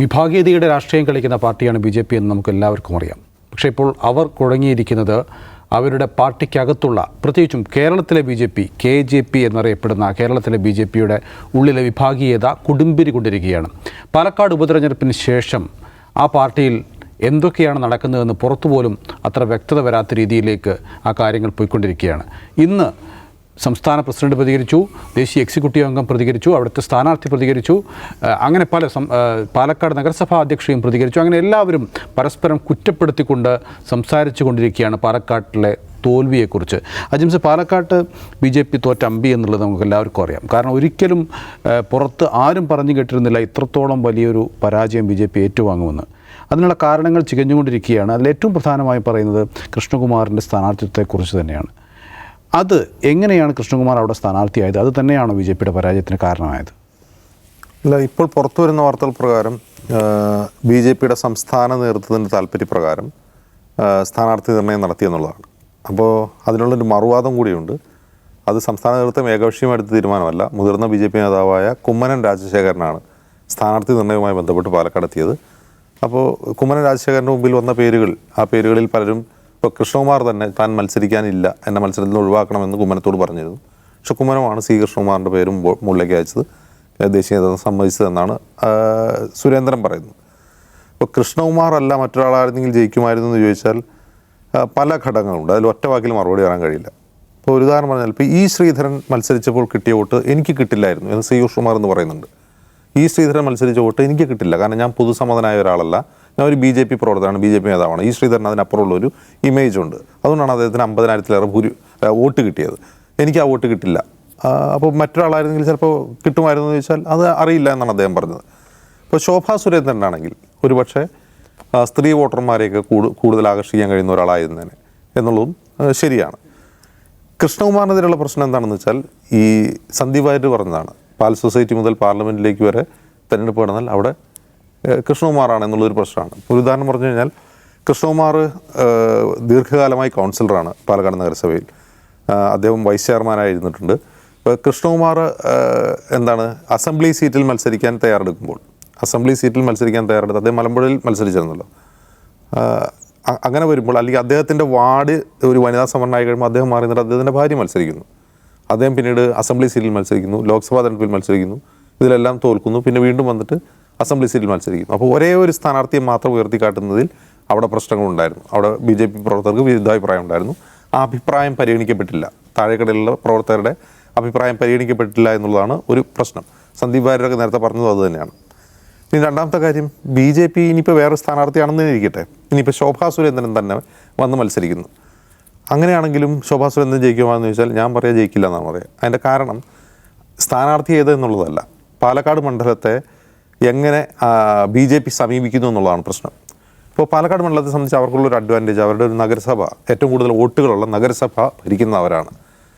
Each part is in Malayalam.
വിഭാഗീയതയുടെ രാഷ്ട്രീയം കളിക്കുന്ന പാർട്ടിയാണ് ബി ജെ പി എന്ന് നമുക്ക് എല്ലാവർക്കും അറിയാം. പക്ഷേ ഇപ്പോൾ അവർ കുഴങ്ങിയിരിക്കുന്നത് അവരുടെ പാർട്ടിക്കകത്തുള്ള പ്രത്യേകിച്ചും കേരളത്തിലെ B J P K J P എന്നറിയപ്പെടുന്ന കേരളത്തിലെ ബി ജെ പിയുടെ ഉള്ളിലെ വിഭാഗീയത കുടുംബിരി കൊണ്ടിരിക്കുകയാണ്. പാലക്കാട് ഉപതെരഞ്ഞെടുപ്പിന് ശേഷം ആ പാർട്ടിയിൽ എന്തൊക്കെയാണ് നടക്കുന്നതെന്ന് പുറത്തുപോലും അത്ര വ്യക്തത വരാത്ത രീതിയിലേക്ക് ആ കാര്യങ്ങൾ പോയിക്കൊണ്ടിരിക്കുകയാണ്. ഇന്ന് സംസ്ഥാന പ്രസിഡന്റ് പ്രതികരിച്ചു ദേശീയ എക്സിക്യൂട്ടീവ് അംഗം പ്രതികരിച്ചു അവിടുത്തെ സ്ഥാനാർത്ഥി പ്രതികരിച്ചു അങ്ങനെ പല പാലക്കാട് നഗരസഭാ അധ്യക്ഷയും പ്രതികരിച്ചു. അങ്ങനെ എല്ലാവരും പരസ്പരം കുറ്റപ്പെടുത്തിക്കൊണ്ട് സംസാരിച്ചു കൊണ്ടിരിക്കുകയാണ് പാലക്കാട്ടിലെ തോൽവിയെക്കുറിച്ച്. അജിംസ് പാലക്കാട്ട് ബി ജെ പി തോറ്റ അമ്പി എന്നുള്ളത് നമുക്ക് എല്ലാവർക്കും അറിയാം. കാരണം ഒരിക്കലും പുറത്ത് ആരും പറഞ്ഞു കേട്ടിരുന്നില്ല ഇത്രത്തോളം വലിയൊരു പരാജയം ബി ജെ പി ഏറ്റുവാങ്ങുമെന്ന്. അതിനുള്ള കാരണങ്ങൾ ചികഞ്ഞുകൊണ്ടിരിക്കുകയാണ്. അതിൽ ഏറ്റവും പ്രധാനമായും പറയുന്നത് കൃഷ്ണകുമാറിന്റെ സ്ഥാനാർത്ഥിത്വത്തെക്കുറിച്ച് തന്നെയാണ്. അത് എങ്ങനെയാണ് കൃഷ്ണകുമാർ അവിടെ സ്ഥാനാർത്ഥിയായത്? അത് തന്നെയാണോ ബി ജെ പിയുടെ പരാജയത്തിന് കാരണമായത്? അല്ല ഇപ്പോൾ പുറത്തു വരുന്ന വാർത്തകൾ പ്രകാരം ബി ജെ പിയുടെ സംസ്ഥാന നേതൃത്വത്തിന്റെ താല്പര്യപ്രകാരം സ്ഥാനാർത്ഥി നിർണയം നടത്തിയെന്നുള്ളതാണ് അപ്പോൾ അതിനുള്ളൊരു മറുവാദം കൂടിയുണ്ട്. അത് സംസ്ഥാന നേതൃത്വം ഏകപക്ഷീയമെടുത്ത തീരുമാനമല്ല. മുതിർന്ന ബി ജെ പി നേതാവായ കുമ്മനം രാജശേഖരനാണ് സ്ഥാനാർത്ഥി നിർണയവുമായി ബന്ധപ്പെട്ട് പാലക്കാട് എത്തിയത് അപ്പോൾ കുമ്മനം രാജശേഖരന്റെ മുമ്പിൽ വന്ന പേരുകൾ ആ പേരുകളിൽ പലരും ഇപ്പോൾ കൃഷ്ണകുമാർ തന്നെ താൻ മത്സരിക്കാനില്ല എന്നെ മത്സരത്തിൽ നിന്ന് ഒഴിവാക്കണമെന്ന് കുമ്മനത്തോട് പറഞ്ഞിരുന്നു. പക്ഷെ കുമ്മനമാണ് സി കൃഷ്ണകുമാറിന്റെ പേരും മുകളിലേക്ക് അയച്ചത്. ദേശീയ നേതൃത്വം സമ്മതിച്ചതെന്നാണ് സുരേന്ദ്രൻ പറയുന്നത്. ഇപ്പോൾ കൃഷ്ണകുമാർ അല്ല മറ്റൊരാളായിരുന്നെങ്കിൽ ജയിക്കുമായിരുന്നു എന്ന് ചോദിച്ചാൽ പല ഘടകങ്ങളുണ്ട്. അതിൽ ഒറ്റ വാക്കിൽ മറുപടി വരാൻ കഴിയില്ല. ഇപ്പോൾ ഒരു ഉദാഹരണം പറഞ്ഞാൽ ഇപ്പോൾ ഈ ശ്രീധരൻ മത്സരിച്ചപ്പോൾ കിട്ടിയ വോട്ട് എനിക്ക് കിട്ടില്ലായിരുന്നു എന്ന് സി കൃഷ്ണകുമാർ എന്ന് പറയുന്നുണ്ട്. ഈ ശ്രീധരൻ മത്സരിച്ച വോട്ട് എനിക്ക് കിട്ടില്ല. കാരണം ഞാൻ പൊതുസമ്മതനായ ഒരാളല്ല. ഞാൻ ഒരു ബി ജെ പി പ്രവർത്തകനാണ് ബി ജെ പി നേതാവാണ്. ഈ ശ്രീധരൻ അതിനപ്പുറമുള്ള ഒരു ഇമേജ് ഉണ്ട്. അതുകൊണ്ടാണ് അദ്ദേഹത്തിന് അമ്പതിനായിരത്തിലേറെ ഭൂരി വോട്ട് കിട്ടിയത്. എനിക്ക് ആ വോട്ട് കിട്ടില്ല. അപ്പോൾ മറ്റൊരാളായിരുന്നെങ്കിൽ ചിലപ്പോൾ കിട്ടുമായിരുന്നു എന്ന് ചോദിച്ചാൽ അത് അറിയില്ല എന്നാണ് അദ്ദേഹം പറഞ്ഞത്. ഇപ്പോൾ ശോഭാ സുരേന്ദ്രനാണെങ്കിൽ ഒരുപക്ഷെ സ്ത്രീ വോട്ടർമാരെയൊക്കെ കൂടു- കൂടുതൽ ആകർഷിക്കാൻ കഴിയുന്ന ഒരാളായിരുന്നേനെ എന്നുള്ളതും ശരിയാണ്. കൃഷ്ണകുമാറിനെതിരെയുള്ള പ്രശ്നം എന്താണെന്ന് വെച്ചാൽ ഈ സന്ദീപ് പറഞ്ഞതാണ്. പാൽ സൊസൈറ്റി മുതൽ പാർലമെന്റിലേക്ക് വരെ തിരഞ്ഞെടുപ്പ് നടന്നാൽ അവിടെ കൃഷ്ണകുമാറാണ് എന്നുള്ളൊരു പ്രശ്നമാണ്. ഒരു ഉദാഹരണം പറഞ്ഞു കഴിഞ്ഞാൽ കൃഷ്ണകുമാർ ദീർഘകാലമായി കൗൺസിലറാണ് പാലക്കാട് നഗരസഭയിൽ. അദ്ദേഹം വൈസ് ചെയർമാനായിരുന്നിട്ടുണ്ട്. ഇപ്പോൾ കൃഷ്ണകുമാർ എന്താണ് അസംബ്ലി സീറ്റിൽ മത്സരിക്കാൻ തയ്യാറെടുക്കുമ്പോൾ അസംബ്ലി സീറ്റിൽ മത്സരിക്കാൻ തയ്യാറെടുത്ത് അദ്ദേഹം മലമ്പുഴയിൽ മത്സരിച്ചിരുന്നല്ലോ. അങ്ങനെ വരുമ്പോൾ അല്ലെങ്കിൽ അദ്ദേഹത്തിന്റെ വാർഡ് ഒരു വനിതാ സംവരണമായി കഴിയുമ്പോൾ അദ്ദേഹം മാറി നിന്നിട്ട് അദ്ദേഹത്തിന്റെ ഭാര്യ മത്സരിക്കുന്നു. അദ്ദേഹം പിന്നീട് അസംബ്ലി സീറ്റിൽ മത്സരിക്കുന്നു ലോക്സഭാ തെരഞ്ഞെടുപ്പിൽ മത്സരിക്കുന്നു. ഇതിലെല്ലാം തോൽക്കുന്നു. പിന്നെ വീണ്ടും വന്നിട്ട് അസംബ്ലി സീറ്റിൽ മത്സരിക്കുന്നു. അപ്പോൾ ഒരേ ഒരു സ്ഥാനാർത്ഥിയെ മാത്രം ഉയർത്തിക്കാട്ടുന്നതിൽ അവിടെ പ്രശ്നങ്ങളുണ്ടായിരുന്നു. അവിടെ ബി ജെ പി പ്രവർത്തകർക്ക് വിരുദ്ധാഭിപ്രായം ഉണ്ടായിരുന്നു. ആ അഭിപ്രായം പരിഗണിക്കപ്പെട്ടില്ല. താഴെക്കടയിലുള്ള പ്രവർത്തകരുടെ അഭിപ്രായം പരിഗണിക്കപ്പെട്ടില്ല എന്നുള്ളതാണ് ഒരു പ്രശ്നം. സന്ദീപ് വാര്യരൊക്കെ നേരത്തെ പറഞ്ഞത് അത് തന്നെയാണ്. ഇനി രണ്ടാമത്തെ കാര്യം ബി ജെ പി ഇനിയിപ്പോൾ വേറെ സ്ഥാനാർത്ഥിയാണെന്ന് ഇരിക്കട്ടെ. ഇനിയിപ്പോൾ ശോഭാ സുരേന്ദ്രൻ തന്നെ വന്ന് മത്സരിക്കുന്നു. അങ്ങനെയാണെങ്കിലും ശോഭാ സുരേന്ദ്രൻ ജയിക്കുമെന്ന് ചോദിച്ചാൽ ഞാൻ പറയാം ജയിക്കില്ല എന്നാണ് പറയുക അതിന്റെ കാരണം സ്ഥാനാർത്ഥി ഏത് എന്നുള്ളതല്ല. പാലക്കാട് മണ്ഡലത്തെ എങ്ങനെ ബി ജെ പി സമീപിക്കുന്നു എന്നുള്ളതാണ് പ്രശ്നം. ഇപ്പോൾ പാലക്കാട് മണ്ഡലത്തെ സംബന്ധിച്ച് അവർക്കുള്ള ഒരു അഡ്വാന്റേജ് അവരുടെ ഒരു നഗരസഭ ഏറ്റവും കൂടുതൽ വോട്ടുകളുള്ള നഗരസഭ ഭരിക്കുന്നവരാണ്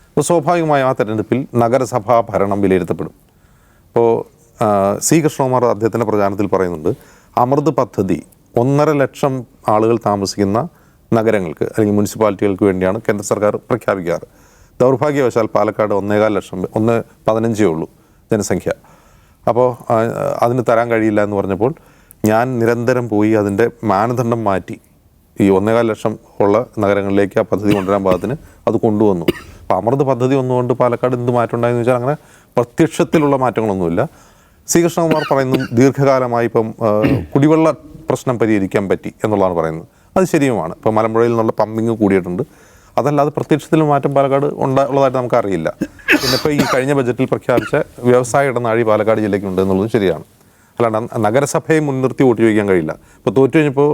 അപ്പോൾ സ്വാഭാവികമായും ആ തെരഞ്ഞെടുപ്പിൽ നഗരസഭാ ഭരണം വിലയിരുത്തപ്പെടും. ഇപ്പോൾ സി കൃഷ്ണകുമാർ അദ്ദേഹത്തിന്റെ പ്രചാരണത്തിൽ പറയുന്നുണ്ട് അമൃത് പദ്ധതി ഒന്നര ലക്ഷം ആളുകൾ താമസിക്കുന്ന നഗരങ്ങൾക്ക് അല്ലെങ്കിൽ മുനിസിപ്പാലിറ്റികൾക്ക് വേണ്ടിയാണ് കേന്ദ്ര സർക്കാർ പ്രഖ്യാപിക്കാറ്. ദൗർഭാഗ്യവശാൽ പാലക്കാട് ഒന്നേകാൽ ലക്ഷം ഒന്ന് പതിനഞ്ചേ ഉള്ളൂ ജനസംഖ്യ. അപ്പോൾ അതിന് തരാൻ കഴിയില്ല എന്ന് പറഞ്ഞപ്പോൾ ഞാൻ നിരന്തരം പോയി അതിന്റെ മാനദണ്ഡം മാറ്റി. ഈ ഒന്നേകാൽ ലക്ഷം ഉള്ള നഗരങ്ങളിലേക്ക് ആ പദ്ധതി കൊണ്ടുവരാൻ പാകത്തിന് അത് കൊണ്ടുവന്നു. അപ്പോൾ അമൃത് പദ്ധതി ഒന്നുകൊണ്ട് പാലക്കാട് എന്ത് മാറ്റം ഉണ്ടായെന്ന് വെച്ചാൽ അങ്ങനെ പ്രത്യക്ഷത്തിലുള്ള മാറ്റങ്ങളൊന്നുമില്ല. സി കൃഷ്ണകുമാർ പറയുന്നു ദീർഘകാലമായി ഇപ്പം കുടിവെള്ള പ്രശ്നം പരിഹരിക്കാൻ പറ്റി എന്നുള്ളതാണ് പറയുന്നത്. അത് ശരിയുമാണ്. ഇപ്പോൾ മലമ്പുഴയിൽ നിന്നുള്ള പമ്പിങ് കൂടിയിട്ടുണ്ട്. അതല്ലാതെ പ്രത്യക്ഷത്തിൽ മാറ്റം പാലക്കാട് ഉള്ളതായിട്ട് നമുക്ക് അറിയില്ല പിന്നെ ഇപ്പോൾ ഈ കഴിഞ്ഞ ബജറ്റിൽ പ്രഖ്യാപിച്ച വ്യവസായ ഇടനാഴി പാലക്കാട് ജില്ലയ്ക്ക് ഉണ്ട് എന്നുള്ളത് ശരിയാണ്. അല്ലാണ്ട് നഗരസഭയെ മുൻനിർത്തി വോട്ട് ചോദിക്കാൻ കഴിയില്ല. ഇപ്പോൾ തോറ്റു കഴിഞ്ഞപ്പോൾ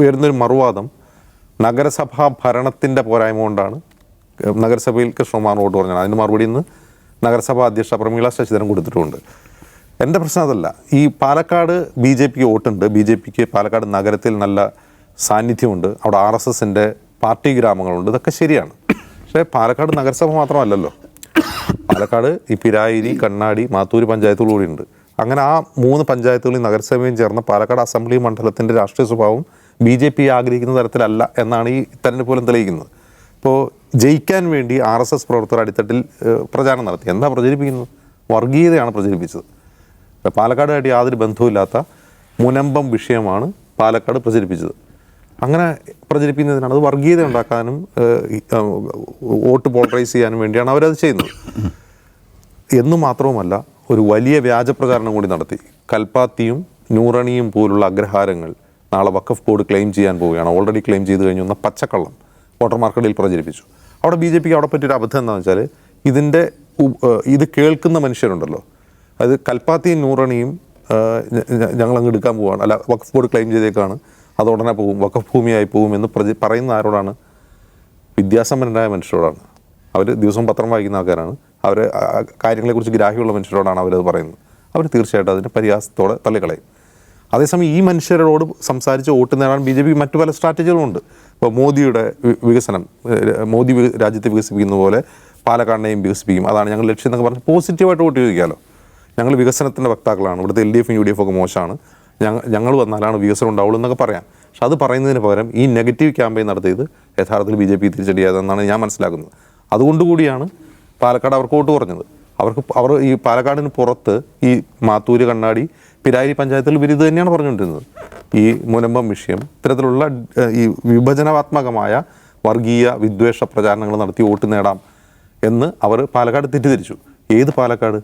ഉയരുന്നൊരു മറുവാദം നഗരസഭാ ഭരണത്തിന്റെ പോരായ്മ കൊണ്ടാണ് നഗരസഭയിൽ കൃഷ്ണകുമാർ വോട്ട് പറഞ്ഞത് അതിന് മറുപടി ഇന്ന് നഗരസഭാ അധ്യക്ഷ പ്രമീള ശശിധരൻ കൊടുത്തിട്ടുണ്ട്. എന്റെ പ്രശ്നം അതല്ല. ഈ പാലക്കാട് ബി ജെ പിക്ക് വോട്ടുണ്ട്. ബി ജെ പിക്ക് പാലക്കാട് നഗരത്തിൽ നല്ല സാന്നിധ്യമുണ്ട്. അവിടെ ആർ എസ് എസിന്റെ പാർട്ടി ഗ്രാമങ്ങളുണ്ട്. ഇതൊക്കെ ശരിയാണ്. പക്ഷേ പാലക്കാട് നഗരസഭ മാത്രമല്ലല്ലോ. പാലക്കാട് ഈ പിരായിരി കണ്ണാടി മാത്തൂര് പഞ്ചായത്തുകൾ കൂടി ഉണ്ട്. അങ്ങനെ ആ മൂന്ന് പഞ്ചായത്തുകളിൽ നഗരസഭയും ചേർന്ന പാലക്കാട് അസംബ്ലി മണ്ഡലത്തിന്റെ രാഷ്ട്രീയ സ്വഭാവം ബി ജെ പി ആഗ്രഹിക്കുന്ന തരത്തിലല്ല എന്നാണ് ഈ തെരഞ്ഞെടുപ്പ് പോലും തെളിയിക്കുന്നത്. ഇപ്പോൾ ജയിക്കാൻ വേണ്ടി ആർ എസ് എസ് പ്രവർത്തകർ അടിത്തട്ടിൽ പ്രചാരണം നടത്തി. എന്താ പ്രചരിപ്പിക്കുന്നത്? വർഗീയതയാണ് പ്രചരിപ്പിച്ചത്. പാലക്കാടുമായിട്ട് യാതൊരു ബന്ധവുമില്ലാത്ത മുനമ്പം വിഷയമാണ് പാലക്കാട് പ്രചരിപ്പിച്ചത്. അങ്ങനെ പ്രചരിപ്പിക്കുന്നതിനാണ്. അത് വർഗീയത ഉണ്ടാക്കാനും വോട്ട് പോളറൈസ് ചെയ്യാനും വേണ്ടിയാണ് അവരത് ചെയ്യുന്നത്. എന്നു മാത്രവുമല്ല ഒരു വലിയ വ്യാജ പ്രചാരണം കൂടി നടത്തി. കൽപ്പാത്തിയും നൂറണിയും പോലുള്ള അഗ്രഹാരങ്ങൾ നാളെ വഖഫ് ബോർഡ് ക്ലെയിം ചെയ്യാൻ പോവുകയാണ്. ഓൾറെഡി ക്ലെയിം ചെയ്ത് കഴിഞ്ഞു എന്ന പച്ചക്കള്ളം വോട്ടർ മാർക്കറ്റിൽ പ്രചരിപ്പിച്ചു. അവിടെ ബി ജെ പിക്ക് അവിടെ പറ്റിയൊരു അബദ്ധം എന്താണെന്ന് വെച്ചാൽ ഇതിന്റെ ഇത് കേൾക്കുന്ന മനുഷ്യരുണ്ടല്ലോ. അത് കൽപ്പാത്തിയും നൂറണിയും ഞങ്ങളങ്ങ് എടുക്കാൻ പോവുകയാണ് അല്ല വഖഫ് ബോർഡ് ക്ലെയിം ചെയ്തേക്കാണ്. അത് ഉടനെ പോകും വഖഫ് ഭൂമിയായി പോകും എന്ന് പ്രതി പറയുന്ന ആരോടാണ്? വിദ്യാസമ്പന്നരായ മനുഷ്യരോടാണ്. അവർ ദിവസവും പത്രം വായിക്കുന്ന ആൾക്കാരാണ്. അവർ കാര്യങ്ങളെക്കുറിച്ച് ഗ്രാഹ്യമുള്ള മനുഷ്യരോടാണ് അവരത് പറയുന്നത്. അവർ തീർച്ചയായിട്ടും അതിന്റെ പരിഹാസത്തോടെ തള്ളിക്കളയും. അതേസമയം ഈ മനുഷ്യരോട് സംസാരിച്ച് വോട്ട് നേടാൻ ബി ജെ പി മറ്റു പല സ്ട്രാറ്റജികളുമുണ്ട്. ഇപ്പോൾ മോദിയുടെ വികസനം മോദി രാജ്യത്തെ വികസിപ്പിക്കുന്ന പോലെ പാലക്കാടിനെയും വികസിപ്പിക്കും. അതാണ് ഞങ്ങൾ ലക്ഷ്യം എന്നൊക്കെ പറഞ്ഞ് പോസിറ്റീവായിട്ട് വോട്ട് ചോദിക്കാമല്ലോ ഞങ്ങൾ വികസനത്തിന്റെ വക്താക്കളാണ്. ഇവിടുത്തെ എൽ ഡി എഫും യു ഡി എഫും ഒക്കെ മോശമാണ്. ഞങ്ങൾ വന്നാലാണ് വികസനം ഉണ്ടാവുള്ളൂ എന്നൊക്കെ പറയാം. പക്ഷെ അത് പറയുന്നതിന് പകരം ഈ നെഗറ്റീവ് ക്യാമ്പയിൻ നടത്തിയത് യഥാർത്ഥത്തിൽ ബി ജെ പി തിരിച്ചടിയാതെന്നാണ് ഞാൻ മനസ്സിലാക്കുന്നത്. അതുകൊണ്ടുകൂടിയാണ് പാലക്കാട് അവർക്ക് വോട്ട് കുറഞ്ഞത്. അവർക്ക് അവർ ഈ പാലക്കാടിന് പുറത്ത് ഈ മാത്തൂര് കണ്ണാടി പിരാരി പഞ്ചായത്തിൽ ഇവരിത് തന്നെയാണ് പറഞ്ഞുകൊണ്ടിരുന്നത്. ഈ മുനമ്പം വിഷയം ഇത്തരത്തിലുള്ള ഈ വിഭജനാത്മകമായ വർഗീയ വിദ്വേഷ പ്രചാരണങ്ങൾ നടത്തി വോട്ട് നേടാം എന്ന് അവർ പാലക്കാട് തെറ്റിദ്ധരിച്ചു. ഏത് പാലക്കാട്?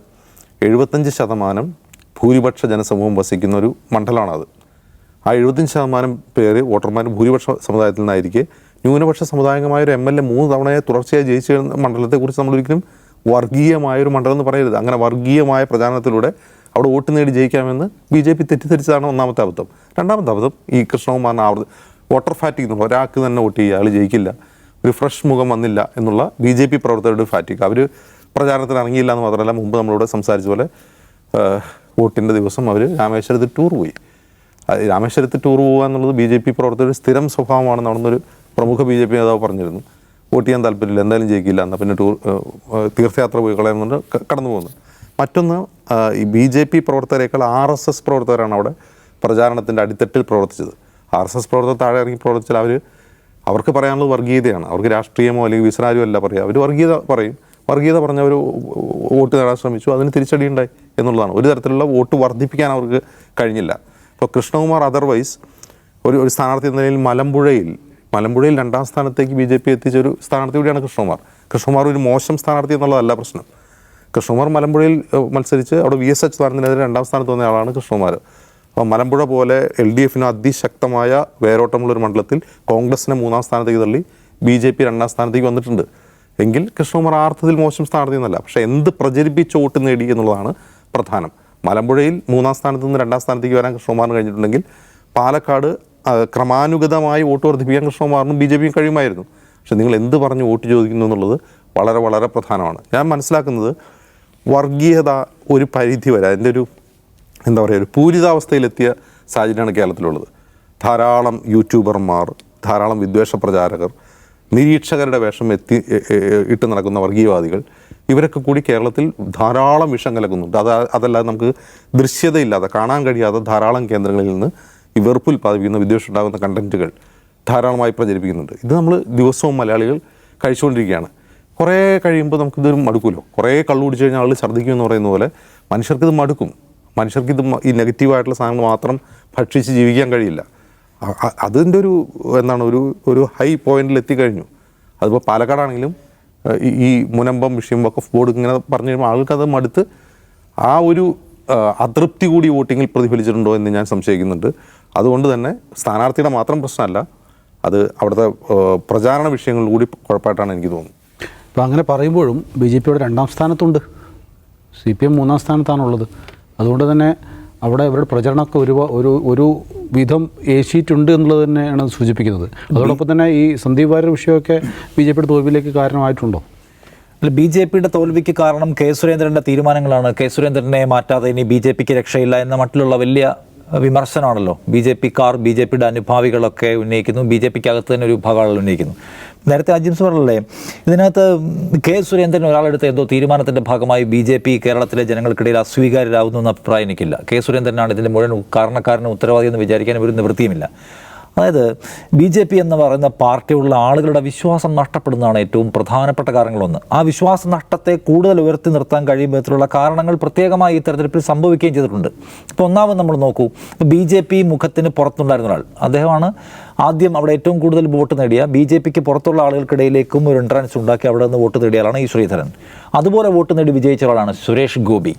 എഴുപത്തഞ്ച് ശതമാനം ഭൂരിപക്ഷ ജനസമൂഹം വസിക്കുന്ന ഒരു മണ്ഡലമാണത്. ആ എഴുപത്തഞ്ച് ശതമാനം പേര് വോട്ടർമാർ ഭൂരിപക്ഷ സമുദായത്തിൽ നിന്നായിരിക്കെ ന്യൂനപക്ഷ സമുദായമായ ഒരു എം എൽ എ മൂന്ന് തവണയെ തുടർച്ചയായി ജയിച്ചു മണ്ഡലത്തെക്കുറിച്ച് നമ്മൾ ഒരിക്കലും വർഗീയമായ ഒരു മണ്ഡലം എന്ന് പറയരുത്. അങ്ങനെ വർഗീയമായ പ്രചാരണത്തിലൂടെ അവിടെ വോട്ട് നേടി ജയിക്കാമെന്ന് ബി ജെ പി തെറ്റിദ്ധരിച്ചതാണ് ഒന്നാമത്തെ അബദ്ധം. രണ്ടാമത്തെ അബദ്ധം ഈ കൃഷ്ണകുമാറിന് ആവർത്തി വോട്ടർ ഫാറ്റിക് എന്നുള്ള ഒരാൾക്ക് തന്നെ വോട്ട് ചെയ്യുക അയാൾ ജയിക്കില്ല ഒരു ഫ്രഷ് മുഖം വന്നില്ല എന്നുള്ള ബി ജെ പി പ്രവർത്തകരുടെ ഫാറ്റിക് അവർ പ്രചാരണത്തിന് ഇറങ്ങിയില്ല എന്ന് മാത്രമല്ല മുമ്പ് നമ്മളോട് സംസാരിച്ച പോലെ വോട്ടിന്റെ ദിവസം അവർ രാമേശ്വരത്ത് ടൂർ പോയി. രാമേശ്വരത്ത് ടൂർ പോകുക എന്നുള്ളത് ബി ജെ പി പ്രവർത്തകരുടെ സ്ഥിരം സ്വഭാവമാണെന്ന് നടന്നൊരു പ്രമുഖ ബി ജെ പി നേതാവ് പറഞ്ഞിരുന്നു. വോട്ട് ചെയ്യാൻ താല്പര്യമില്ല എന്തായാലും ജയിക്കില്ല എന്നാൽ പിന്നെ ടൂർ തീർത്ഥയാത്ര പോയി കളയുന്നുണ്ട് കടന്നു പോകുന്നത്. മറ്റൊന്ന് ഈ ബി ജെ പി പ്രവർത്തകരെക്കാൾ ആർ എസ് എസ് പ്രവർത്തകരാണ് അവിടെ പ്രചാരണത്തിന്റെ അടിത്തട്ടിൽ പ്രവർത്തിച്ചത്. ആർ എസ് എസ് പ്രവർത്തകർ താഴെ ഇറങ്ങി പ്രവർത്തിച്ചാൽ അവർ അവർക്ക് പറയാനുള്ളത് വർഗീയതയാണ്. അവർക്ക് രാഷ്ട്രീയമോ അല്ലെങ്കിൽ വിസനാരോ അല്ല പറയുക അവർ വർഗീയത പറയും. വർഗീയത പറഞ്ഞ ഒരു വോട്ട് നേടാൻ ശ്രമിച്ചു അതിന് തിരിച്ചടി ഉണ്ടായി എന്നുള്ളതാണ്. ഒരു തരത്തിലുള്ള വോട്ട് വർദ്ധിപ്പിക്കാൻ അവർക്ക് കഴിഞ്ഞില്ല. ഇപ്പോൾ കൃഷ്ണകുമാർ അതർവൈസ് ഒരു ഒരു സ്ഥാനാർത്ഥി എന്ന നിലയിൽ മലമ്പുഴയിൽ മലമ്പുഴയിൽ രണ്ടാം സ്ഥാനത്തേക്ക് ബി ജെ പി എത്തിച്ച ഒരു സ്ഥാനാർത്ഥി കൂടിയാണ് കൃഷ്ണകുമാർ. കൃഷ്ണകുമാർ ഒരു മോശം സ്ഥാനാർത്ഥി എന്നുള്ളതല്ല പ്രശ്നം. കൃഷ്ണകുമാർ മലമ്പുഴയിൽ മത്സരിച്ച് അവിടെ വി എസ് അച്യുതാനന്ദനെതിരെ രണ്ടാം സ്ഥാനത്ത് വന്ന ആളാണ് കൃഷ്ണകുമാർ. അപ്പോൾ മലമ്പുഴ പോലെ എൽ ഡി എഫിന് അതിശക്തമായ വേരോട്ടമുള്ള ഒരു മണ്ഡലത്തിൽ കോൺഗ്രസിനെ മൂന്നാം സ്ഥാനത്തേക്ക് തള്ളി ബി ജെ പി രണ്ടാം സ്ഥാനത്തേക്ക് വന്നിട്ടുണ്ട്. എങ്കിൽ കൃഷ്ണകുമാർ ആർത്ഥത്തിൽ മോശം സ്ഥാനാർത്ഥി എന്നല്ല പക്ഷേ എന്ത് പ്രചരിപ്പിച്ച് വോട്ട് നേടി എന്നുള്ളതാണ് പ്രധാനം. മലമ്പുഴയിൽ മൂന്നാം സ്ഥാനത്ത് നിന്ന് രണ്ടാം സ്ഥാനത്തേക്ക് വരാൻ കൃഷ്ണകുമാറിന് കഴിഞ്ഞിട്ടുണ്ടെങ്കിൽ പാലക്കാട് ക്രമാനുഗതമായി വോട്ട് വർദ്ധിപ്പിക്കാൻ കൃഷ്ണകുമാറിനും ബി ജെ പിയും കഴിയുമായിരുന്നു. പക്ഷേ നിങ്ങൾ എന്ത് പറഞ്ഞ് വോട്ട് ചോദിക്കുന്നു എന്നുള്ളത് വളരെ വളരെ പ്രധാനമാണ്. ഞാൻ മനസ്സിലാക്കുന്നത് വർഗീയത ഒരു പരിധി വരെ അതിന്റെ ഒരു എന്താ പറയുക ഒരു പൂരിതാവസ്ഥയിലെത്തിയ സാഹചര്യമാണ് കേരളത്തിലുള്ളത്. ധാരാളം യൂട്യൂബർമാർ ധാരാളം വിദ്വേഷ പ്രചാരകർ നിരീക്ഷകരുടെ വേഷം എത്തി ഇട്ട് നടക്കുന്ന വർഗീയവാദികൾ ഇവരൊക്കെ കൂടി കേരളത്തിൽ ധാരാളം വിഷം കലക്കുന്നുണ്ട് അത് അതല്ലാതെ നമുക്ക് ദൃശ്യതയില്ലാതെ കാണാൻ കഴിയാത്ത ധാരാളം കേന്ദ്രങ്ങളിൽ നിന്ന് ഈ വെറുപ്പ് ഉൽപ്പാദിപ്പിക്കുന്ന വിദ്വേഷം ഉണ്ടാകുന്ന കണ്ടന്റുകൾ ധാരാളമായി പ്രചരിപ്പിക്കുന്നുണ്ട്. ഇത് നമ്മൾ ദിവസവും മലയാളികൾ കഴിച്ചുകൊണ്ടിരിക്കുകയാണ്. കുറേ കഴിയുമ്പോൾ നമുക്കിത് മടുക്കുമല്ലോ. കുറേ കള്ളു കുടിച്ചു കഴിഞ്ഞാൽ ആൾ ഛർദ്ദിക്കും എന്ന് പറയുന്ന പോലെ മനുഷ്യർക്കിത് മടുക്കും. മനുഷ്യർക്ക് ഇത് മ- ഈ നെഗറ്റീവായിട്ടുള്ള സാധനങ്ങൾ മാത്രം ഭക്ഷിച്ച് ജീവിക്കാൻ കഴിയില്ല. അതിന്റെ ഒരു എന്താണ് ഒരു ഒരു ഹൈ പോയിന്റിൽ എത്തിക്കഴിഞ്ഞു. അതിപ്പോൾ പാലക്കാടാണെങ്കിലും ഈ- മുനമ്പം വിഷയം വക്കഫ് ബോർഡ് ഇങ്ങനെ പറഞ്ഞു കഴിയുമ്പോൾ ആൾക്കത് മടുത്ത് ആ ഒരു അതൃപ്തി കൂടി വോട്ടിങ്ങിൽ പ്രതിഫലിച്ചിട്ടുണ്ടോ എന്ന് ഞാൻ സംശയിക്കുന്നുണ്ട്. അതുകൊണ്ട് തന്നെ സ്ഥാനാർത്ഥിയുടെ മാത്രം പ്രശ്നമല്ല അത് അവിടുത്തെ പ്രചാരണ വിഷയങ്ങളിൽ കൂടി കുഴപ്പമായിട്ടാണ് എനിക്ക് തോന്നുന്നത്. അപ്പോൾ അങ്ങനെ പറയുമ്പോഴും ബി ജെ പിയുടെ രണ്ടാം സ്ഥാനത്തുണ്ട്. സി പി എം മൂന്നാം സ്ഥാനത്താണുള്ളത്. അതുകൊണ്ട് തന്നെ അവിടെ ഇവരുടെ പ്രചരണമൊക്കെ ഒരു ഒരു ഒരു വിധം ഏശിയിട്ടുണ്ട് എന്നുള്ളത് തന്നെയാണ് സൂചിപ്പിക്കുന്നത്. അതോടൊപ്പം തന്നെ ഈ സന്ദീപ് വാര്യർ വിഷയമൊക്കെ ബി ജെ പിയുടെ തോൽവിയിലേക്ക് കാരണമായിട്ടുണ്ടോ? അല്ല ബി ജെ പിയുടെ തോൽവിക്ക് കാരണം കെ സുരേന്ദ്രന്റെ തീരുമാനങ്ങളാണ്. കെ സുരേന്ദ്രനെ മാറ്റാതെ ഇനി ബി ജെ പിക്ക് രക്ഷയില്ല എന്ന മട്ടിലുള്ള വലിയ വിമർശനമാണല്ലോ. ബി ജെ പിക്കാർ ബി ജെ പിയുടെ അനുഭാവികളൊക്കെ ഉന്നയിക്കുന്നു. ബി ജെ പിക്ക് അകത്ത് തന്നെ ഒരു വിഭാഗങ്ങൾ ഉന്നയിക്കുന്നു. നേരത്തെ അജിംസ് പറഞ്ഞല്ലേ ഇതിനകത്ത് കെ സുരേന്ദ്രൻ ഒരാളെടുത്ത എന്തോ തീരുമാനത്തിന്റെ ഭാഗമായി ബി ജെ പി കേരളത്തിലെ ജനങ്ങൾക്കിടയിൽ അസ്വീകാര്യരാകുന്നു എന്ന അഭിപ്രായം എനിക്കില്ല കെ സുരേന്ദ്രനാണ് ഇതിന്റെ മുഴുവൻ കാരണക്കാരനും ഉത്തരവാദി എന്ന് വിചാരിക്കാൻ ഒരു നിവൃത്തിയുമില്ല. അതായത് ബി ജെ പി എന്ന് പറയുന്ന പാർട്ടിയുള്ള ആളുകളുടെ വിശ്വാസം നഷ്ടപ്പെടുന്നതാണ് ഏറ്റവും പ്രധാനപ്പെട്ട കാര്യങ്ങളൊന്ന് ആ വിശ്വാസ നഷ്ടത്തെ കൂടുതൽ ഉയർത്തി നിർത്താൻ കഴിയും വിധത്തിലുള്ള കാരണങ്ങൾ പ്രത്യേകമായി ഈ തെരഞ്ഞെടുപ്പിൽ സംഭവിക്കുകയും ചെയ്തിട്ടുണ്ട്. ഇപ്പോൾ ഒന്നാമത് നമ്മൾ നോക്കൂ. ബി ജെ പി മുഖത്തിന് പുറത്തുണ്ടായിരുന്ന ഒരാൾ. അദ്ദേഹമാണ് ആദ്യം അവിടെ ഏറ്റവും കൂടുതൽ വോട്ട് നേടിയ. ബി ജെ പിക്ക് പുറത്തുള്ള ആളുകൾക്കിടയിലേക്കും ഒരു എൻട്രൻസ് ഉണ്ടാക്കി അവിടെ നിന്ന് വോട്ട് നേടിയ ആളാണ് ഈ ശ്രീധരൻ. അതുപോലെ വോട്ട് നേടി വിജയിച്ച ഒരാളാണ് സുരേഷ് ഗോപി.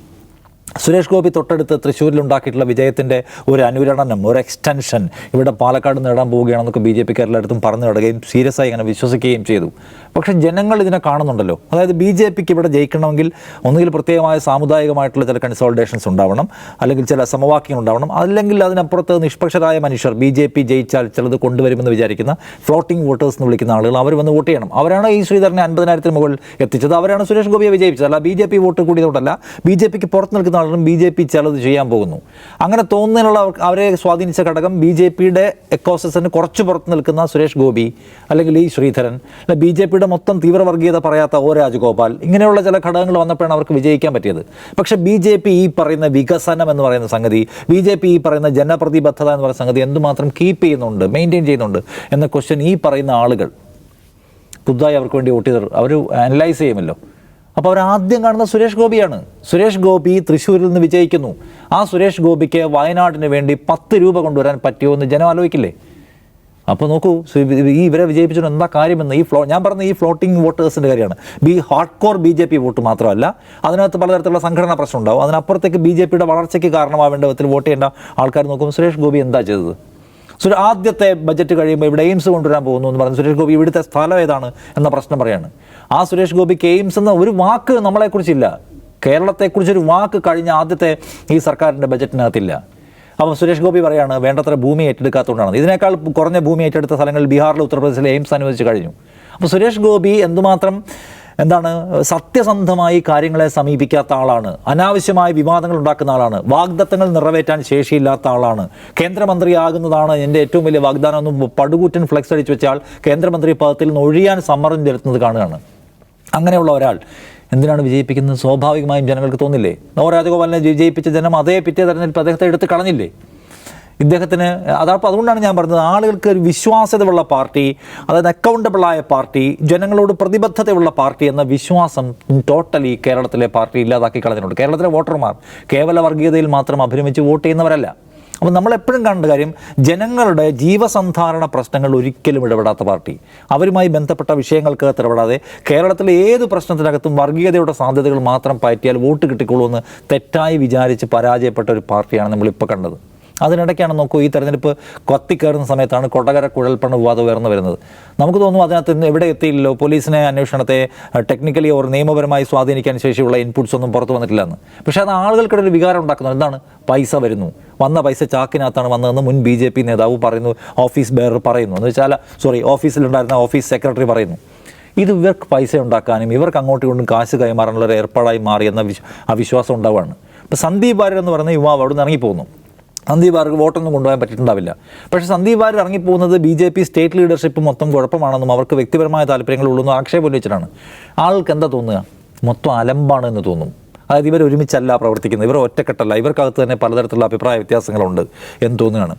സുരേഷ് ഗോപി തൊട്ടടുത്ത് തൃശ്ശൂരിൽ ഉണ്ടാക്കിയിട്ടുള്ള വിജയത്തിന്റെ ഒരു അനുരണനം ഒരു എക്സ്റ്റൻഷൻ ഇവിടെ പാലക്കാട് നേടാൻ പോവുകയാണെന്നൊക്കെ ബി ജെ പിക്കാർ എല്ലായിടത്തും പറഞ്ഞു നടക്കുകയും സീരിയസ് ആയി അങ്ങനെ വിശ്വസിക്കുകയും ചെയ്തു. പക്ഷേ ജനങ്ങൾ ഇതിനെ കാണുന്നുണ്ടല്ലോ. അതായത് ബി ജെ പിക്ക് ഇവിടെ ജയിക്കണമെങ്കിൽ ഒന്നുകിൽ പ്രത്യേകമായ സാമുദായികമായിട്ടുള്ള ചില കൺസോൾട്ടേഷൻസ് ഉണ്ടാവണം അല്ലെങ്കിൽ ചില സമവാക്യങ്ങൾ ഉണ്ടാവണം അല്ലെങ്കിൽ അതിനപ്പുറത്ത് നിഷ്പക്ഷരായ മനുഷ്യർ ബി ജെ പി ജയിച്ചാൽ ചിലത് കൊണ്ടുവരുമെന്ന് വിചാരിക്കുന്ന ഫ്ലോട്ടിംഗ് വോട്ടേഴ്സ് എന്ന് വിളിക്കുന്ന ആളുകൾ അവർ വന്ന് വോട്ട് ചെയ്യണം. അവരാണ് ഈ ശ്രീധരനെ അൻപതിനായിരത്തിന് മുകളിൽ എത്തിച്ചത്. അവരാണ് സുരേഷ് ഗോപിയെ വിജയിപ്പിച്ചത്. അല്ല ബി ജെ പി വോട്ട് കൂടിയതുകൊണ്ടല്ല ബി ജെ പിക്ക് പുറത്ത് നിൽക്കുന്ന ആളുകളും ബി ജെ പി ചിലത് ചെയ്യാൻ പോകുന്നു. അങ്ങനെ തോന്നുന്നതിനുള്ള അവരെ സ്വാധീനിച്ച ഘടകം ബി ജെ പിയുടെ എക്കോസിന് കുറച്ച് പുറത്ത് നിൽക്കുന്ന സുരേഷ് ഗോപി അല്ലെങ്കിൽ ഈ ശ്രീധരൻ. അല്ല ബി ജെ പിയുടെ മൊത്തം തീവ്രവർഗീയത പറയാത്ത ഓ രാജഗോപാൽ ഇങ്ങനെയുള്ള ചില ഘടകങ്ങൾ വന്നപ്പോഴാണ് അവർക്ക് വിജയിക്കാൻ പറ്റിയത്. പക്ഷേ ബി ജെ പി ഈ പറയുന്ന വികസനം എന്ന് പറയുന്ന സംഗതി ബി ജെ പി ഈ പറയുന്ന ജനപ്രതിബദ്ധത എന്ന് പറയുന്ന സംഗതി എന്തുമാത്രം കീപ്പ് ചെയ്യുന്നുണ്ട് മെയിന്റെയിൻ ചെയ്യുന്നുണ്ട് എന്ന ക്വസ്റ്റ്യൻ ഈ പറയുന്ന ആളുകൾ പുതുതായി അവർക്ക് വേണ്ടി വോട്ട് ചെയ്തവർ അവർ അനലൈസ് ചെയ്യുമല്ലോ. അപ്പോൾ അവർ ആദ്യം കാണുന്ന സുരേഷ് ഗോപിയാണ്. സുരേഷ് ഗോപി തൃശ്ശൂരിൽ നിന്ന് വിജയിക്കുന്നു. ആ സുരേഷ് ഗോപിക്ക് വയനാടിന് വേണ്ടി പത്ത് രൂപ കൊണ്ടുവരാൻ പറ്റുമോ എന്ന് ജനം ആലോചിക്കില്ലേ? അപ്പോൾ നോക്കൂ ഈ ഇവരെ വിജയിപ്പിച്ചുകൊണ്ട് എന്താ കാര്യമെന്ന് ഈ ഫ്ലോ ഞാൻ പറഞ്ഞ ഈ ഫ്ലോട്ടിംഗ് വോട്ടേഴ്സിന്റെ കാര്യമാണ്. B hard core B J P vote മാത്രമല്ല അതിനകത്ത് പലതരത്തിലുള്ള സംഘടനാ പ്രശ്നം ഉണ്ടാവും. അതിനപ്പുറത്തേക്ക് ബി ജെ പിയുടെ വളർച്ചയ്ക്ക് കാരണമാവേണ്ട വിധത്തിൽ വോട്ട് ചെയ്യേണ്ട ആൾക്കാർ നോക്കുമ്പോൾ സുരേഷ് ഗോപി എന്താ ചെയ്തത്? സുര ആദ്യത്തെ ബജറ്റ് കഴിയുമ്പോൾ ഇവിടെ എയിംസ് കൊണ്ടുവരാൻ പോകുന്നു എന്ന് പറഞ്ഞു. സുരേഷ് ഗോപി ഇവിടുത്തെ സ്ഥലം ഏതാണ് എന്ന പ്രശ്നം പറയാണ്. ആ സുരേഷ് ഗോപിക്ക് എയിംസ് എന്ന ഒരു വാക്ക് നമ്മളെക്കുറിച്ചില്ല. കേരളത്തെക്കുറിച്ചൊരു വാക്ക് കഴിഞ്ഞ ആദ്യത്തെ ഈ സർക്കാരിന്റെ ബജറ്റിനകത്തില്ല. അപ്പോൾ സുരേഷ് ഗോപി പറയുകയാണ് വേണ്ടത്ര ഭൂമി ഏറ്റെടുക്കാത്തതുകൊണ്ടാണ് ഇതിനേക്കാൾ കുറഞ്ഞ ഭൂമി ഏറ്റെടുത്ത സ്ഥലങ്ങൾ ബീഹാറിൽ ഉത്തർപ്രദേശിൽ എയിംസ് അനുവദിച്ച് കഴിഞ്ഞു. അപ്പോൾ സുരേഷ് ഗോപി എന്തുമാത്രം എന്താണ് സത്യസന്ധമായി കാര്യങ്ങളെ സമീപിക്കാത്ത ആളാണ് അനാവശ്യമായ വിവാദങ്ങൾ ഉണ്ടാക്കുന്ന ആളാണ് വാഗ്ദത്തങ്ങൾ നിറവേറ്റാൻ ശേഷിയില്ലാത്ത ആളാണ് കേന്ദ്രമന്ത്രിയാകുന്നതാണ് എന്റെ ഏറ്റവും വലിയ വാഗ്ദാനം എന്ന് പടുകൂറ്റൻ ഫ്ലെക്സ് അടിച്ചു വെച്ചാൽ കേന്ദ്രമന്ത്രി പദത്തിൽ നിന്ന് ഒഴിയാൻ സമ്മർദ്ദം ചെലുത്തുന്നത് കാണുകയാണ്. അങ്ങനെയുള്ള ഒരാൾ എന്തിനാണ് വിജയിപ്പിക്കുന്നത്? സ്വാഭാവികമായും ജനങ്ങൾക്ക് തോന്നില്ലേ? നോ രാജഗോപാലിനെ വിജയിപ്പിച്ച ജനം അതേ പിറ്റേ തെരഞ്ഞെടുപ്പ് അദ്ദേഹത്തെ എടുത്ത് കളഞ്ഞില്ലേ? ഇദ്ദേഹത്തിന് അതപ്പോൾ അതുകൊണ്ടാണ് ഞാൻ പറഞ്ഞത് ആളുകൾക്ക് ഒരു വിശ്വാസ്യതയുള്ള പാർട്ടി അതായത് അക്കൗണ്ടബിളായ പാർട്ടി ജനങ്ങളോട് പ്രതിബദ്ധതയുള്ള പാർട്ടി എന്ന വിശ്വാസം ടോട്ടലി കേരളത്തിലെ പാർട്ടി ഇല്ലാതാക്കി കളഞ്ഞിട്ടുണ്ട്. കേരളത്തിലെ വോട്ടർമാർ കേവല വർഗീയതയിൽ മാത്രം അഭിരമിച്ച് വോട്ട് ചെയ്യുന്നവരല്ല. അപ്പോൾ നമ്മളെപ്പോഴും കാണേണ്ട കാര്യം ജനങ്ങളുടെ ജീവസന്ധാരണ പ്രശ്നങ്ങൾ ഒരിക്കലും ഇടപെടാത്ത പാർട്ടി. അവരുമായി ബന്ധപ്പെട്ട വിഷയങ്ങൾക്കകത്ത് ഇടപെടാതെ കേരളത്തിലെ ഏത് പ്രശ്നത്തിനകത്തും വർഗീയതയുടെ സാധ്യതകൾ മാത്രം പയറ്റിയാൽ വോട്ട് കിട്ടിക്കോളൂ എന്ന് തെറ്റായി വിചാരിച്ച് പരാജയപ്പെട്ട ഒരു പാർട്ടിയാണ് നമ്മളിപ്പോൾ കണ്ടത്. അതിനിടയ്ക്കാണ് നോക്കൂ ഈ തെരഞ്ഞെടുപ്പ് കത്തിക്കയറുന്ന സമയത്താണ് കൊടകര കുഴൽപ്പണ വിവാദം ഉയർന്നു വരുന്നത്. നമുക്ക് തോന്നുന്നു അതിനകത്ത് ഇന്ന് എവിടെ എത്തിയില്ലല്ലോ? പോലീസിനെ അന്വേഷണത്തെ ടെക്നിക്കലി ഓർ നിയമപരമായി സ്വാധീനിക്കാൻ ശേഷിയുള്ള ഇൻപുട്സ് ഒന്നും പുറത്തു വന്നിട്ടില്ലെന്ന്. പക്ഷേ അത് ആളുകൾക്കിടയിൽ ഒരു വികാരം ഉണ്ടാക്കുന്നത് എന്താണ്? പൈസ വരുന്നു. വന്ന പൈസ ചാക്കിനകത്താണ് വന്നതെന്ന് മുൻ ബി ജെ പി നേതാവ് പറയുന്നു ഓഫീസ് ബെയർ പറയുന്നു. എന്ന് വെച്ചാൽ സോറി ഓഫീസിലുണ്ടായിരുന്ന ഓഫീസ് സെക്രട്ടറി പറയുന്നു. ഇത് ഇവർക്ക് പൈസ ഉണ്ടാക്കാനും ഇവർക്ക് അങ്ങോട്ടും ഇങ്ങോട്ടും കാശ് കൈമാറാനുള്ള ഒരു ഏർപ്പാടായി മാറിയെന്ന വിശ്വാസം ഉണ്ടാവുകയാണ്. ഇപ്പോൾ സന്ദീപ് ഭാര്യ എന്ന് പറയുന്ന യുവാവ് അവിടെ നിന്ന് ഇറങ്ങിപ്പോകുന്നു. സന്ദീപ് ആർക്ക് വോട്ടൊന്നും കൊണ്ടുപോകാൻ പറ്റിയിട്ടുണ്ടാവില്ല. പക്ഷേ Sandeep R ഇറങ്ങിപ്പോകുന്നത് B J P state leadership മൊത്തം കുഴപ്പമാണെന്നും അവർക്ക് വ്യക്തിപരമായ താല്പര്യങ്ങളുള്ളൂ എന്നും ആക്ഷേപം ഉന്നയിച്ചിട്ടാണ്. ആൾക്ക് എന്താ തോന്നുക? മൊത്തം അലമ്പാണ് എന്ന് തോന്നും. അതായത് ഇവർ ഒരുമിച്ചല്ല പ്രവർത്തിക്കുന്നത്. ഇവർ ഒറ്റക്കെട്ടല്ല. ഇവർക്കകത്ത് തന്നെ പലതരത്തിലുള്ള അഭിപ്രായ വ്യത്യാസങ്ങളുണ്ട് എന്ന് തോന്നുകയാണ്.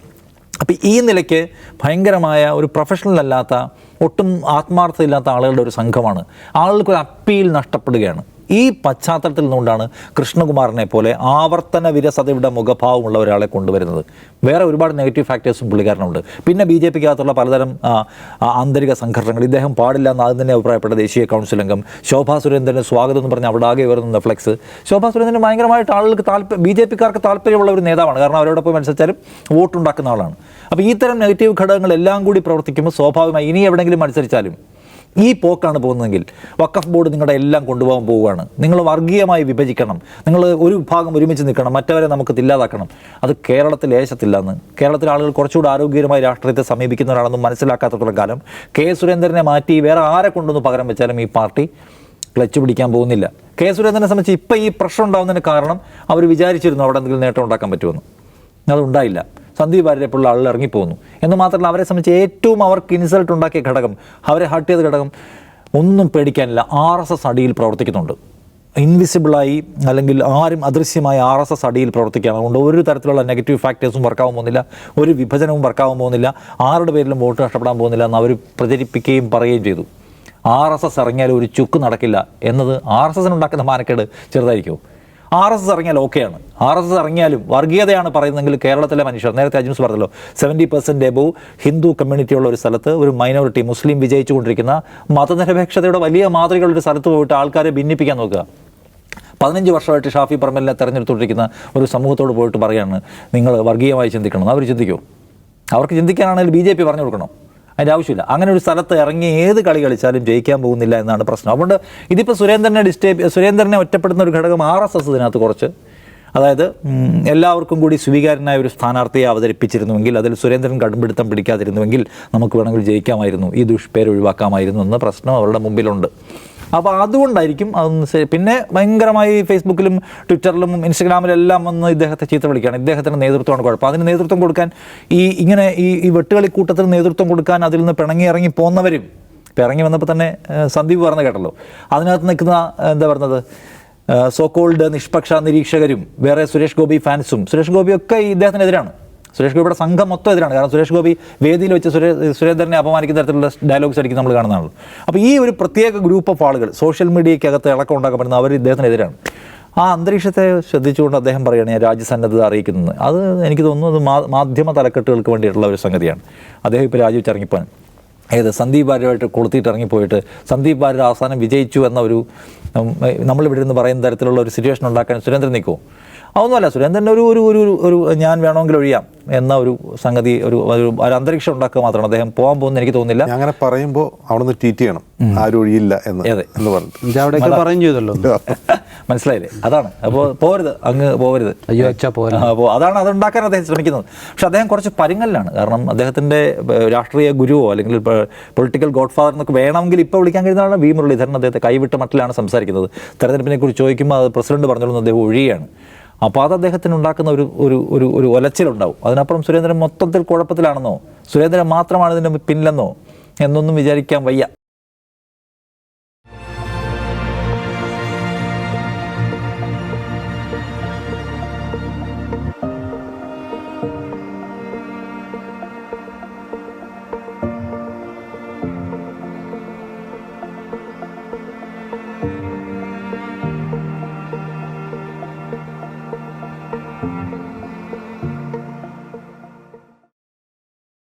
അപ്പോൾ ഈ നിലയ്ക്ക് ഭയങ്കരമായ ഒരു പ്രൊഫഷണൽ അല്ലാത്ത ഒട്ടും ആത്മാർത്ഥതയില്ലാത്ത ആളുകളുടെ ഒരു സംഘമാണ്. ആളുകൾക്ക് ഒരു അപ്പീൽ നഷ്ടപ്പെടുകയാണ്. ഈ പശ്ചാത്തലത്തിൽ നിന്നുകൊണ്ടാണ് കൃഷ്ണകുമാറിനെ പോലെ ആവർത്തന വിരസതയുടെ മുഖഭാവമുള്ള ഒരാളെ കൊണ്ടുവരുന്നത്. വേറെ ഒരുപാട് നെഗറ്റീവ് ഫാക്ടേഴ്സും പുള്ളിക്കാരനുണ്ട്. പിന്നെ ബി ജെ പിക്കകത്തുള്ള പലതരം ആന്തരിക സംഘർഷങ്ങൾ. ഇദ്ദേഹം പാടില്ല എന്ന് ആദ്യം തന്നെ അഭിപ്രായപ്പെട്ട ദേശീയ കൗൺസിൽ അംഗം. ശോഭാ സുരേന്ദ്രന് സ്വാഗതം എന്ന് പറഞ്ഞ് അവിടെ ആകെ ഉയർന്ന ഫ്ലെക്സ്. ശോഭാ സുരേന്ദ്രൻ ഭയങ്കരമായിട്ട് ആളുകൾക്ക് താല്പര്യം ബി ജെ പിക്കാർക്ക് താല്പര്യമുള്ള ഒരു നേതാവാണ്. കാരണം അവരോടൊപ്പം മത്സരിച്ചാലും വോട്ടുണ്ടാക്കുന്ന ആളാണ്. അപ്പോൾ ഈ തരം നെഗറ്റീവ് ഘടകങ്ങൾ എല്ലാം കൂടി പ്രവർത്തിക്കുമ്പോൾ സ്വാഭാവികമായി ഇനി എവിടെയെങ്കിലും മത്സരിച്ചാലും ഈ പോക്കാണ് പോകുന്നതെങ്കിൽ വക്കഫ് ബോർഡ് നിങ്ങളുടെ എല്ലാം കൊണ്ടുപോകാൻ പോവുകയാണ്. നിങ്ങൾ വർഗീയമായി വിഭജിക്കണം. നിങ്ങൾ ഒരു വിഭാഗം ഒരുമിച്ച് നിൽക്കണം. മറ്റവരെ നമുക്ക് ഇല്ലാതാക്കണം അത് കേരളത്തിൽ ഏശത്തില്ലെന്ന്. കേരളത്തിലെ ആളുകൾ കുറച്ചുകൂടി ആരോഗ്യകരമായി രാഷ്ട്രീയത്തെ സമീപിക്കുന്നവരാണെന്നും മനസ്സിലാക്കാത്തത്തോളം കാലം കെ സുരേന്ദ്രനെ മാറ്റി വേറെ ആരെ കൊണ്ടൊന്ന് പകരം വെച്ചാലും ഈ പാർട്ടി ക്ലച്ച് പിടിക്കാൻ പോകുന്നില്ല. കെ സുരേന്ദ്രനെ സംബന്ധിച്ച് ഇപ്പം ഈ പ്രശ്നം ഉണ്ടാകുന്നതിന് കാരണം അവർ വിചാരിച്ചിരുന്നു അവിടെ എന്തെങ്കിലും നേട്ടം ഉണ്ടാക്കാൻ പറ്റുമെന്ന്. അതുണ്ടായില്ല സന്ദീപ് വാര്യരെ പോലുള്ള ആളുകൾ ഇറങ്ങിപ്പോകുന്നു. എന്ന് മാത്രമല്ല അവരെ സംബന്ധിച്ച് ഏറ്റവും അവർക്ക് ഇൻസൾട്ട് ഉണ്ടാക്കിയ ഘടകം അവരെ ഹർട്ട് ചെയ്ത ഘടകം ഒന്നും പേടിക്കാനില്ല. ആർ എസ് എസ് അടിയിൽ പ്രവർത്തിക്കുന്നുണ്ട്. ഇൻവിസിബിളായി അല്ലെങ്കിൽ ആരും അദൃശ്യമായി ആർ എസ് എസ് അടിയിൽ പ്രവർത്തിക്കുകയാണ് അതുകൊണ്ട് ഒരു തരത്തിലുള്ള നെഗറ്റീവ് ഫാക്ടേഴ്സും വർക്കാവാൻ പോകുന്നില്ല. ഒരു വിഭജനവും വർക്കാവാൻ പോകുന്നില്ല. ആരുടെ പേരിലും വോട്ട് നഷ്ടപ്പെടാൻ പോകുന്നില്ല എന്ന് അവർ പ്രചരിപ്പിക്കുകയും പറയുകയും ചെയ്തു. ആർ എസ് എസ് ഇറങ്ങിയാൽ ഒരു ചുക്ക് നടക്കില്ല എന്നത് ആർ എസ് എസിന് ഉണ്ടാക്കുന്ന മാനക്കേട് ചെറുതായിരിക്കുമോ? ആർ എസ് എസ് ഇറങ്ങിയാൽ ഓക്കെയാണ്. ആർ എസ് എസ് ഇറങ്ങിയാലും വർഗീയതയാണ് പറയുന്നതെങ്കിൽ കേരളത്തിലെ മനുഷ്യർ. നേരത്തെ അജിൻസ് പറഞ്ഞല്ലോ seventy percent above Hindu community ഉള്ള ഒരു സ്ഥലത്ത് ഒരു മൈനോറിറ്റി മുസ്ലിം വിജയിച്ചുകൊണ്ടിരിക്കുന്ന മതനിരപേക്ഷതയുടെ വലിയ മാതൃകയുള്ള ഒരു സ്ഥലത്ത് പോയിട്ട് ആൾക്കാരെ ഭിന്നിപ്പിക്കാൻ നോക്കുക. പതിനഞ്ച് വർഷമായിട്ട് ഷാഫി പറമ്പലിനെ തെരഞ്ഞെടുത്തുകൊണ്ടിരിക്കുന്ന ഒരു സമൂഹത്തോട് പോയിട്ട് പറയുകയാണ്. നിങ്ങൾ വർഗീയമായി ചിന്തിക്കണം. അവർ ചിന്തിക്കുമോ അവർക്ക് ചിന്തിക്കാനാണെങ്കിൽ ബി ജെ പി പറഞ്ഞു കൊടുക്കണം. അതിന്റെ ആവശ്യമില്ല. അങ്ങനെ ഒരു സ്ഥലത്ത് ഇറങ്ങി ഏത് കളി കളിച്ചാലും ജയിക്കാൻ പോകുന്നില്ല എന്നാണ് പ്രശ്നം. അതുകൊണ്ട് ഇതിപ്പോൾ സുരേന്ദ്രനെ ഡിസ്റ്റേബ് സുരേന്ദ്രനെ ഒറ്റപ്പെടുന്ന ഒരു ഘടകം ആർ എസ് എസ് ഇതിനകത്ത് കുറച്ച്. അതായത് എല്ലാവർക്കും കൂടി സ്വീകാര്യനായ ഒരു സ്ഥാനാർത്ഥിയെ അവതരിപ്പിച്ചിരുന്നുവെങ്കിൽ അതിൽ സുരേന്ദ്രൻ കടുംപിടുത്തം പിടിക്കാതിരുന്നുവെങ്കിൽ നമുക്ക് വേണമെങ്കിൽ ജയിക്കാമായിരുന്നു. ഈ ദുഷ്പേര് ഒഴിവാക്കാമായിരുന്നു എന്ന പ്രശ്നം അവരുടെ മുമ്പിലുണ്ട്. അപ്പോൾ അതുകൊണ്ടായിരിക്കും അതൊന്ന് പിന്നെ ഭയങ്കരമായി ഫേസ്ബുക്കിലും ട്വിറ്ററിലും ഇൻസ്റ്റഗ്രാമിലും എല്ലാം വന്ന് ഇദ്ദേഹത്തെ ചീത്ത വിളിക്കുകയാണ്. ഇദ്ദേഹത്തിന്റെ നേതൃത്വമാണ് കുഴപ്പം. അതിന് നേതൃത്വം കൊടുക്കാൻ ഈ ഇങ്ങനെ ഈ ഈ വെട്ടുകളിക്കൂട്ടത്തിന് നേതൃത്വം കൊടുക്കാൻ അതിൽ നിന്ന് പിണങ്ങി ഇറങ്ങി പോന്നവരും ഇപ്പം ഇറങ്ങി വന്നപ്പോൾ തന്നെ സന്ദീപ് പറഞ്ഞ കേട്ടല്ലോ. അതിനകത്ത് നിൽക്കുന്ന എന്താ പറയുന്നത് സോക്കോൾഡ് നിഷ്പക്ഷ നിരീക്ഷകരും വേറെ സുരേഷ് ഗോപി ഫാൻസും സുരേഷ് ഗോപിയൊക്കെ ഇദ്ദേഹത്തിനെതിരാണ്. സുരേഷ് ഗോപിയുടെ സംഘം മൊത്തം എതിരാണ്. കാരണം സുരേഷ് ഗോപി വേദിയിൽ വെച്ച് സുരേ സുരേന്ദ്രനെ അപമാനിക്കുന്ന തരത്തിലുള്ള ഡയലോഗ്സ് അടിക്കും നമ്മൾ കാണുന്നതാണല്ലോ അപ്പോൾ ഈ ഒരു പ്രത്യേക ഗ്രൂപ്പ് ഓഫ് ആളുകൾ സോഷ്യൽ മീഡിയയ്ക്കകത്ത് ഇളക്കം ഉണ്ടാക്കപ്പെടുന്ന അവർ ഇദ്ദേഹത്തിനെതിരാണ് ആ അന്തരീക്ഷത്തെ ശ്രദ്ധിച്ചുകൊണ്ട് അദ്ദേഹം പറയുകയാണ് ഞാൻ രാജ്യസന്നദ്ധത അറിയിക്കുന്നത്. അത് എനിക്ക് തോന്നുന്നു അത് മാധ്യമ തലക്കെട്ടുകൾക്ക് വേണ്ടിയിട്ടുള്ള ഒരു സംഗതിയാണ്. അദ്ദേഹം ഇപ്പോൾ രാജി ഇറങ്ങിപ്പോൻ ഏത് സന്ദീപ് ഭാര്യമായിട്ട് കൊളുത്തിയിട്ട് ഇറങ്ങിപ്പോയിട്ട് സന്ദീപ് ഭാര്യ അവസാനം വിജയിച്ചു എന്ന ഒരു നമ്മളിവിടെ നിന്ന് പറയുന്ന തരത്തിലുള്ള ഒരു സിറ്റുവേഷൻ ഉണ്ടാക്കാൻ സുരേന്ദ്രൻ നിൽക്കുമോ അതൊന്നുമല്ല സുരേന്ദ്രൻ ഒരു ഒരു ഒരു ഒരു- ഒരു ഞാൻ വേണമെങ്കിൽ ഒഴിയാം എന്ന ഒരു സംഗതി ഒരു ഒരു അന്തരീക്ഷം ഉണ്ടാക്കുക മാത്രമാണ്. അദ്ദേഹം പോകാൻ പോകുന്ന എനിക്ക് തോന്നുന്നില്ല. അങ്ങനെ പറയുമ്പോൾ അവിടെ നിന്ന് ട്വീറ്റ് ചെയ്യണം. ആരും ഒഴിയില്ല എന്ന്. എന്ന് പറഞ്ഞു അവിടെയൊക്കെ പറയും ചെയ്തല്ലോ. മനസ്സിലായില്ലേ? അതാണ്. അപ്പോൾ പോരുത് അങ്ങ് പോരുത് അയ്യോ അച്ഛാ പോരാ. അപ്പോൾ അതാണ് അത് ഉണ്ടാക്കാൻ അദ്ദേഹം ശ്രമിക്കുന്നത്. പക്ഷെ അദ്ദേഹം കുറച്ച് പരുങ്ങലിലാണ്. കാരണം അദ്ദേഹത്തിന്റെ രാഷ്ട്രീയ ഗുരുവോ അല്ലെങ്കിൽ പൊളിറ്റിക്കൽ ഗോഡ് ഫാദർ എന്നൊക്കെ വേണമെങ്കിൽ ഇപ്പോൾ വിളിക്കാൻ കഴിയുന്നതാണ് വി മുരളീധരൻ. അദ്ദേഹത്തെ കൈവിട്ട മട്ടിലാണ് സംസാരിക്കുന്നത്. തെരഞ്ഞെടുപ്പിനെ കുറിച്ച് ചോദിക്കുമ്പോൾ അത് പ്രസിഡന്റ് പറഞ്ഞോളൂ അദ്ദേഹം ഒഴിയാണ് അപ്പോൾ അത് അദ്ദേഹത്തിന് ഉണ്ടാക്കുന്ന ഒരു ഒരു ഒരു ഒരു ഒലച്ചിലുണ്ടാവും. അതിനപ്പുറം സുരേന്ദ്രൻ മൊത്തത്തിൽ കുഴപ്പത്തിലാണെന്നോ സുരേന്ദ്രൻ മാത്രമാണ് ഇതിന്റെ പിന്നിലെന്നോ എന്നൊന്നും വിചാരിക്കാൻ വയ്യ.